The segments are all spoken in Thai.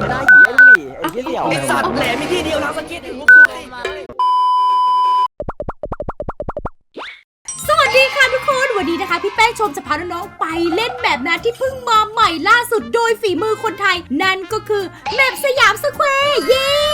ไม่ได้หีไอ้ดูดิไอ้เหี้ยเสี่ยวไอสัตว์แหลมมีที่เดียวทางสเก็ตไอ้หัวคุยสวัสดีค่ะทุกคนวันนี้นะคะ พี่แป้งชมจะพาน้องๆไปเล่นแบบนั้นที่เพิ่งมาใหม่ล่าสุดโดยฝีมือคนไทย นั่นก็คือแมปสยามสแควร์เย้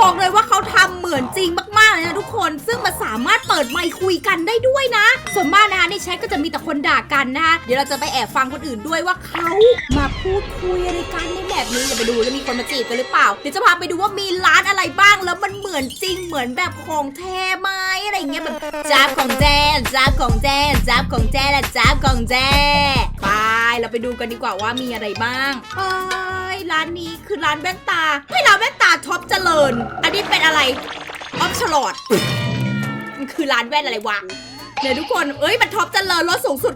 บอกเลยว่าเขาทำเหมือนจริงมากๆเลยนะทุกคน ซึ่งมันสามารถเปิดไมค์คุยกันได้ด้วยนะ ส่วนมากนะคะในแชทก็จะมีแต่คนด่ากันนะคะเดี๋ยวเราจะไปแอบฟังคนอื่นด้วยว่าเขามาพูดคุยอะไรกันในแบบนี้อย่าไปดูจะมีคนมาจีบกันหรือเปล่า เดี๋ยวจะพาไปดูว่ามีร้านอะไรบ้างแล้วมันเหมือนจริงเหมือนแบบของแท้ไหมอะไรเงี้ยแบบจ้าบของแจ้จ้าบของแจ้จ้าบของแจ้และจ้าบของแจ้ไปเราไปดูกันดีกว่าว่ามีอะไรบ้างเอ้ยร้านนี้คือร้านแว่นตาเฮ้ยร้านแว่นตา ท็อปเจริญอันนี้เป็นอะไรออฟชลอดมันคือร้านแว่นอะไรวะเดี๋ยวทุกคน เอ้ย มันท็อปเจริญลดสูงสุด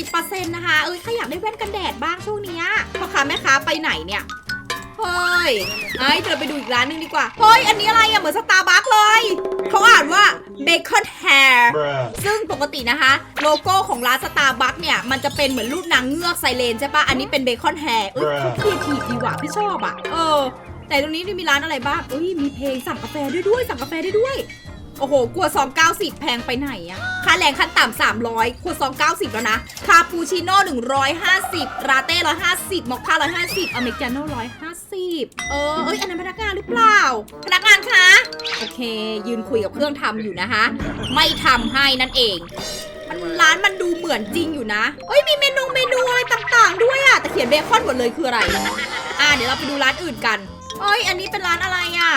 90%นะคะ เอ้ย ใครอยากได้แว่นกันแดดบ้างช่วงเนี้ยพ่อค้าแม่ค้าไปไหนเนี่ย เฮ้ย ไอ้ยเดี๋ยวเราไปดูอีกร้านหนึงดีกว่า เฮ้ย อันนี้อะไรอะเหมือนสตาร์บัคเลย เขาอ่านว่า Bacon Hair ซึ่งปกตินะคะ โลโก้ของร้านสตาร์บัคเนี่ย มันจะเป็นเหมือนรูปนางเงือกไซเรนใช่ปะอันนี้เป็นเบคอนแฮร์เอ้ยเขาครีเอทีฟดีว่ะพี่ชอบอะเออ แต่ตรงนี้นี่มีร้านอะไรบ้างเอ้ยมีเพลงสั่งกาแฟด้วยด้วยสั่งกาแฟได้ด้วย โอ้โหกลัวซอง90 แพงไปไหนอะค่าแรงขั้นต่ำ300ขวดซอง90 แล้วนะคาปูชิโน่150 ราเต้150มอคค่า150อเมริกาโน่150 เออเอ้ยอันนั้นพนักงานหรือเปล่า พนักงานคะโอเค ยืนคุยกับเครื่องทำอยู่นะคะ ไม่ทำให้นั่นเองมันร้านมันดูเหมือนจริงอยู่นะ เอ้ยมีเมนูเมนูอะไรต่างๆ ด้วยอะแต่เขียนเบคอนหมดเลยคืออะไรอะเดี๋ยวเราไปดูร้านอื่นกัน เอ้ย อันนี้เป็นร้านอะไรอะ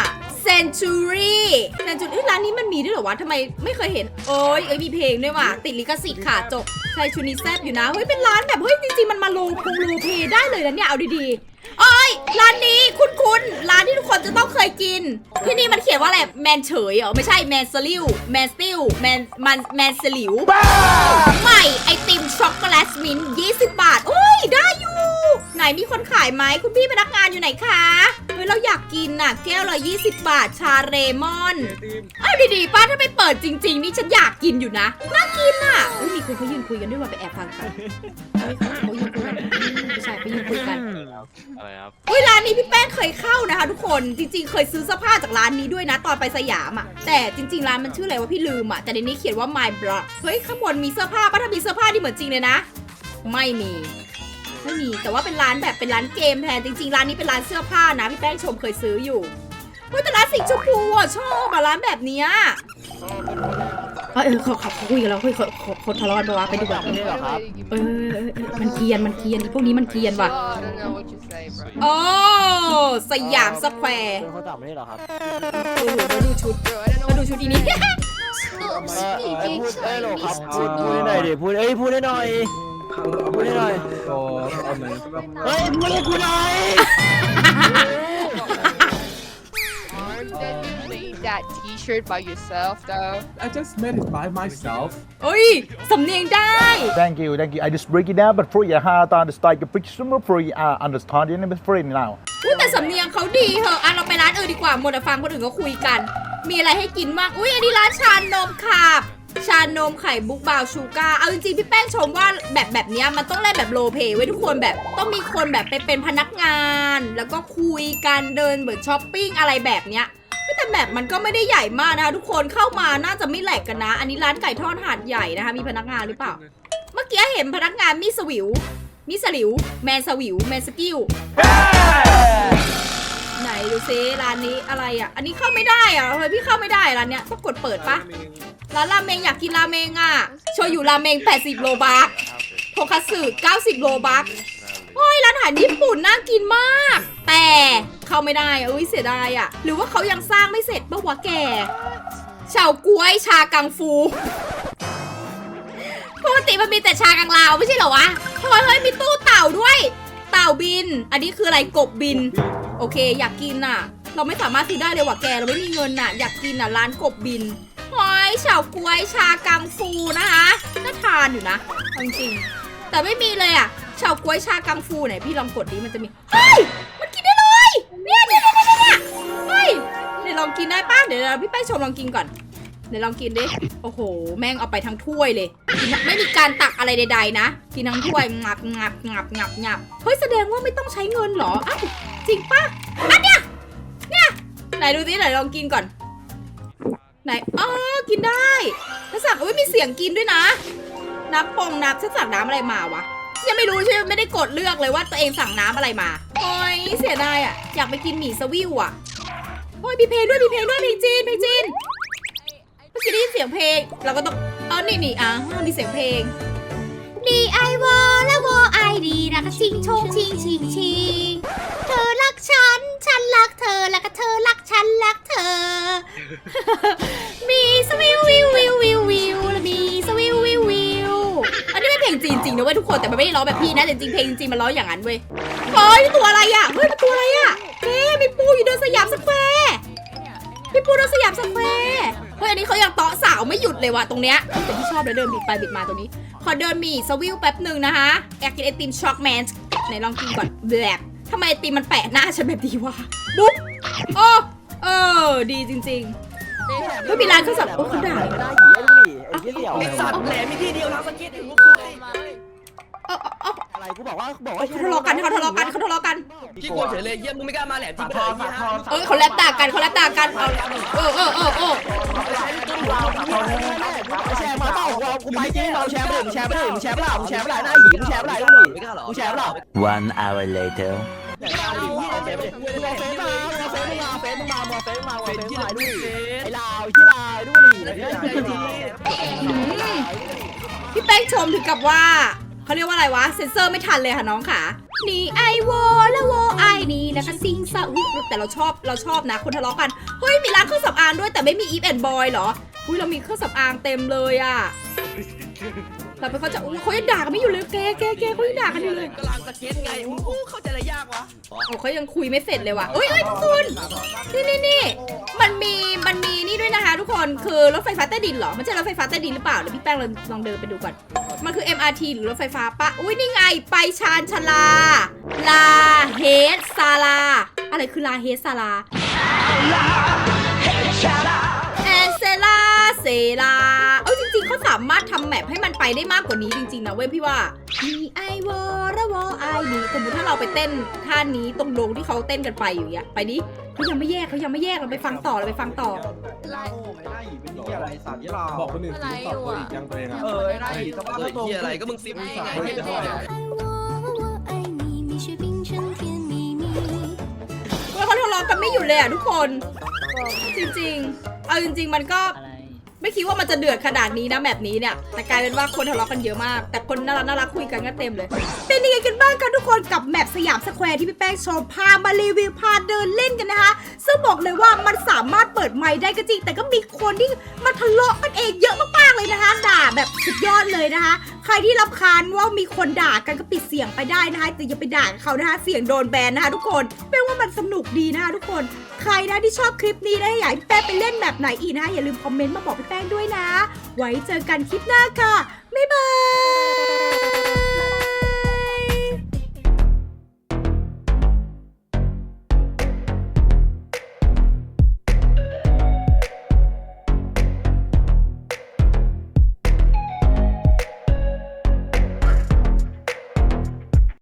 Century Century เอ้ยร้านนี้มันมีด้วยเหรอวะทำไมไม่เคยเห็นเอ้ยเอ้ยมีเพลงด้วยว่ะ ติดลิขสิทธิ์ค่ะจบใช่ชุดนี้แซบอยู่นะ เฮ้ย เป็นร้านแบบเฮ้ย จริงๆ มันมาโลพงโลเพได้เลยนะเนี่ย เอาดีๆเอ้ย ร้านนี้คุ้นๆร้านที่ทุกคนจะต้องเคยกิน ที่นี่มันเขียนว่าอะไร แมนเฉยเหรอ ไม่ใช่ แมนสลิว แมนสติลแมน มัน แมนสลิวใหม่ไอติมช็อกโกแลตมิ้นท์20 บาท โอ้ย ได้อยู่ ไหนมีคนขายไหมคุณพี่พนักงานอยู่ไหนคะ กกินน่ะ แก้วละ20 บาทชาเรมอนเอาดีๆป้าถ้าไม่เปิดจริง ๆ นี่ฉันอยากกินอยู่นะน่ากินน่ะเฮ้ยมีคนเขายืนคุยกันด้วยว่าไปแอบฟังกันเฮ้ยเขายืนคุยกันไม่ใช่เขายืนคุยกัน อะไรครับเฮ้ยร้านนี้พี่แป้งเคยเข้านะคะ ทุกคนจริง ๆ เคยซื้อเสื้อผ้าจากร้านนี้ด้วยนะตอนไปสยามอะ่ะแต่จริง ๆ ร้านมันชื่ออะไรวะพี่ลืมอะ่ะแต่ในนี้เขียนว่า my block เฮ้ยข้างบนมีเสื้อผ้าปะถ้ามีเสื้อผ้าที่เหมือนจริงเลยนะ ไม่มี ไม่มี แต่ว่าเป็นร้านแบบเป็นร้านเกมแทนจริงๆ ร้านนี้เป็นร้านเสื้อผ้านะพี่แป้งชมเคยซื้ออยู่เฮ้ยแต่ร้านสีชมพูอะชอบอะร้านแบบเนี้ยเออเขาเขาคุยกันแล้วเฮ้ยเขาเขาเขาทะเลาะกันปะวะไปดูแบบนี่เหรอครับเออเออเออมันเกรียนมันเกรียนพวกนี้มันเกรียนว่ะ Oh, I don't know what you say, bro. โอ้สยามสแควร์คนเขาจับไม่ได้เหรอครับโอ้โหมาดูชุด Bro, I don't know มา what ดูชุดอีนี้เออเออพูดเอ้ยโหลครับพูดพูดให้หน่อยดิพูดเอ้ยพูดให้หน่อย พูดให้หน่อยเฮ้ยพูดให้กูหน่อย Arm that you made that T-shirt by yourself, though. I just made it by myself. เอ้ย สำเนียงได้ Thank you, thank you. I just break it down, but for you how to understand the picture, for you uh, understand it, but for you now. อุ้ยแต่สำเนียงเขาดีเหอะอะเราไปร้านอื่นดีกว่าหมดแต่ฟังคนอื่นเขาคุยกัน มีอะไรให้กินบ้างอุ้ยอันนี้ร้านชานมค่ะ ชานมไข่บุกบาวชูการ์เอาจริงๆพี่แป้งชมว่าแบบแบบเนี้ยมันต้องเล่นแบบโรลเพลย์ไว้ทุกคนแบบต้องมีคนแบบไปเป็นพนักงาน แล้วก็คุยกันเดินเหมือนช้อปปิ้งอะไรแบบเนี้ยแต่แบบมันก็ไม่ได้ใหญ่มากนะคะทุกคนเข้ามาน่าจะไม่แหลกกันนะ อันนี้ร้านไก่ทอดหาดใหญ่นะคะ มีพนักงานหรือเปล่า เมื่อกี้เห็นพนักงานมีสวิว มีสลิว แมนสวิว แมนสกิล ดูซิร้านนี้อะไรอะ อันนี้เข้าไม่ได้อะทำไมพี่เข้าไม่ได้ร้านเนี้ยต้องกดเปิดปะร้านราเมงอยากกินราเมงอะโชยุราเมง 80 โลบักโทคัตสึ90 โลบักโอ้ยร้านอาหารญี่ปุ่นน่ากินมาก แต่เข้าไม่ได้อุ้ยเสียดายอะ หรือว่าเขายังสร้างไม่เสร็จปะวะแกเฉาก๊วยชากังฟูปกติมันมีแต่ชากังลาวไม่ใช่เหรอวะเฮ้ยเฮ้ยมีตู้เต่าด้วย เต่าบิน อันนี้คืออะไรกบบิน โอเค อยากกินน่ะ เราไม่สามารถซื้อได้เลยว่ะแก เราไม่มีเงินน่ะ อยากกินน่ะร้านกบบินหอยเฉาก๊วยชากังฟูนะคะน่าทานอยู่นะจริงๆแต่ไม่มีเลยอะเฉาก๊วยชากังฟูไหนพี่ลองกดดิมันจะมีเฮ้ยมันกินได้เลยเนี่ยเนี่ยเนี่ยเนี่ยเฮ้ยเดี๋ยวลองกินได้ป้ะเดี๋ยวพี่แป้งชมลองกินก่อนเดี๋ยวลองกินดิ โอ้โห แม่งเอาไปทั้งถ้วยเลย ไม่มีการตักอะไรใด ๆ นะ กินทั้งถ้วยงับงับงับงับงับเฮ้ย แสดงว่าไม่ต้องใช้เงินเหรออ้าว จริงปะอันเนี้ยเนี่ยไหนดูสิไหนลองกินก่อน ไหนอ๋อกินได้ถ้าสั่งอุ้ยมีเสียงกินด้วยนะน้ำปงน้ำฉันสั่งน้ำอะไรมาวะยังไม่รู้ใช่ไหมไม่ได้กดเลือกเลยว่าตัวเองสั่งน้ำอะไรมาโอ้ยเสียดายอะอยากไปกินหมี่สวิวอะโอ้ยมีเพลงด้วยมีเพลงด้วยเพลงจีนเพลงจีนเมื่อกี้ได้ยินเสียงเพลง เราก็ต้องเออนี่นี่อะมีเสียงเพลง D I W และวไอดีรักชิงชงชิงชิงชิง คนแต่มันไม่ได้ร้องแบบพี่นะแต่จริงๆเพลงจริงๆมันร้องอย่างนั้นเว้ยเฮ้ยนี่ตัวอะไรอะเฮ้ยมันตัวอะไรอะเอ๊ะมีปูอยู่เดินสยามสแควร์มีปูเดินสยามสแควร์เฮ้ยอันนี้เขายังเตาะสาวไม่หยุดเลยว่ะตรงเนี้ยแต่ที่ชอบเลยเดินบิดไปบิดมาตรงนี้ขอเดินหมีสวิวแป๊บหนึ่งนะคะอยากกินไอติมช็อกแมนไหนลองกินก่อนแบบทำไมไอติมมันแปะหน้าฉันแบบนี้วะบุ๊บโอ้เออดีจริงๆเฮ้ยมีร้านเครื่องสำอางโอ้เขาด่าไม่ได้หยีไอ้ดูดิไอ้ที่เหลี่ยวไอ้สัตว์แหลมมีที่เดียวทางสเก็ตถึงลูกคุย เออเออเอออะไรกูบอกว่าบอกว่าเขาทะเลาะกันเขาทะเลาะกันเขาทะเลาะกัน พี่กลัวเฉยเลยเยี่ยมมึงไม่กล้ามาแหลมจริงไปเลยยี่ห้าเอ้ยเขาแลบตากันเขาแลบตากันเอาเออเออเออเออไปแชร์มาเปล่ากูไปจริงเราแชร์ไปเลยมึงแชร์ไปเลยมึงแชร์ไปเลยมึงแชร์ไปเลยหน้าหยีมึงแชร์ไปเลยดูดิไม่กล้าหรอมึงแชร์ไปเลย One hour later. มึงเอาเฟซมามึงเอาเฟซมามึงเอาเฟซมาเฟซมึงมามึงเอาเฟซมามึงเอาเฟซมาดูดิไอ้ลาวที่ลาวดูดิไอ้ที่อืมพี่แป้งชมถึงกับว่า เขาเรียกว่าอะไรวะ เซ็นเซอร์ไม่ทันเลยค่ะน้องค่ะ นี่ไอวอแล้ววอไอนี่แล้วก็ซิงซะอุ๊ยแต่เราชอบเราชอบนะคนทะเลาะกัน เฮ้ย มีร้านเครื่องสำอางด้วยแต่ไม่มีอีฟแอนด์บอยเหรอ อุ้ยเรามีเครื่องสำอางเต็มเลยอะเราไปเขาใจะอุ้ยเขายังด่ากันไม่อยู่เลยแกแกแกเขายังด่ากันอยู่เลยกำลังสเก็ตไงมึงเข้าใจอะไรยากวะโอ้เขายังคุยไม่เสร็จเลยว่ะเอ้ยเอ้ยทุกคนนี่นี่นี่มันมีมันมีนี่ด้วยนะคะ ทุกคนคือรถไฟฟ้าใต้ดินเหรอมันใช่รถไฟฟ้าใต้ดินหรือเปล่าเดี๋ยวพี่แป้งลองลองเดินไปดูก่อน มันคือ MRT หรือรถไฟฟ้าปะ อุ้ยนี่ไง ไปชานชลา ลาเฮดซาลา อะไรคือลาเฮดซาลาแอนเซลาเซลา เอ้ยจริงๆเขาสามารถทำแมปให้มันไปได้มากกว่านี้จริงๆนะเว้ยพี่ว่า มีไอวอระวอไอดีสมมติถ้าเราไปเต้นท่านี้ตรงโดงที่เขาเต้นกันไปอยู่เนี่ยไปดิเขายังไม่แยกเขายังไม่แยกเราไปฟังต่อเราไปฟังต่อไล่ไร่เป็นที่อะไรสามยี่ลาบอกคนอื่นคือตอบตัวอีกยังตัวเองนะเออไอ้ไล่สภาพตัวที่อะไรก็มึงซิมไงไอ้ไล่เขาทะเลอะกันไม่อยู่เลยอะทุกคนจริงจริงเอาจริง ๆ มันก็ ไม่คิดว่ามันจะเดือดขนาดนี้นะแบบนี้เนี่ย แต่กลายเป็นว่าคนทะเลาะกันเยอะมาก แต่คนน่ารักน่ารักคุยกันก็เต็มเลย เป็นยังไงกันบ้างกันทุกคนกับแมปสยามสแควร์ที่พี่แป้งชว์พามารีวิวพาเดินเล่นกันนะคะ ซึ่งบอกเลยว่ามันสามารถเปิดไมค์ได้ก็จริง แต่ก็มีคนที่มาทะเลาะกันเองเยอะมากๆเลยนะคะ ด่าแบบสุดยอดเลยนะคะ ใครที่รำคาญว่ามีคนด่ากันก็ปิดเสียงไปได้นะคะแต่อย่าไปด่าเขานะคะ เสียงโดนแบนนะคะ ทุกคนแป้งว่ามันสนุกดีนะคะทุกคนใครนะที่ชอบคลิปนี้นะอยากให้พี่แป้งไปเล่นแบบไหนอีกนะคะอย่าลืมคอมเมนต์มาบอกพี่แป้งด้วยนะ ไว้เจอกันคลิปหน้าค่ะ บ๊ายบาย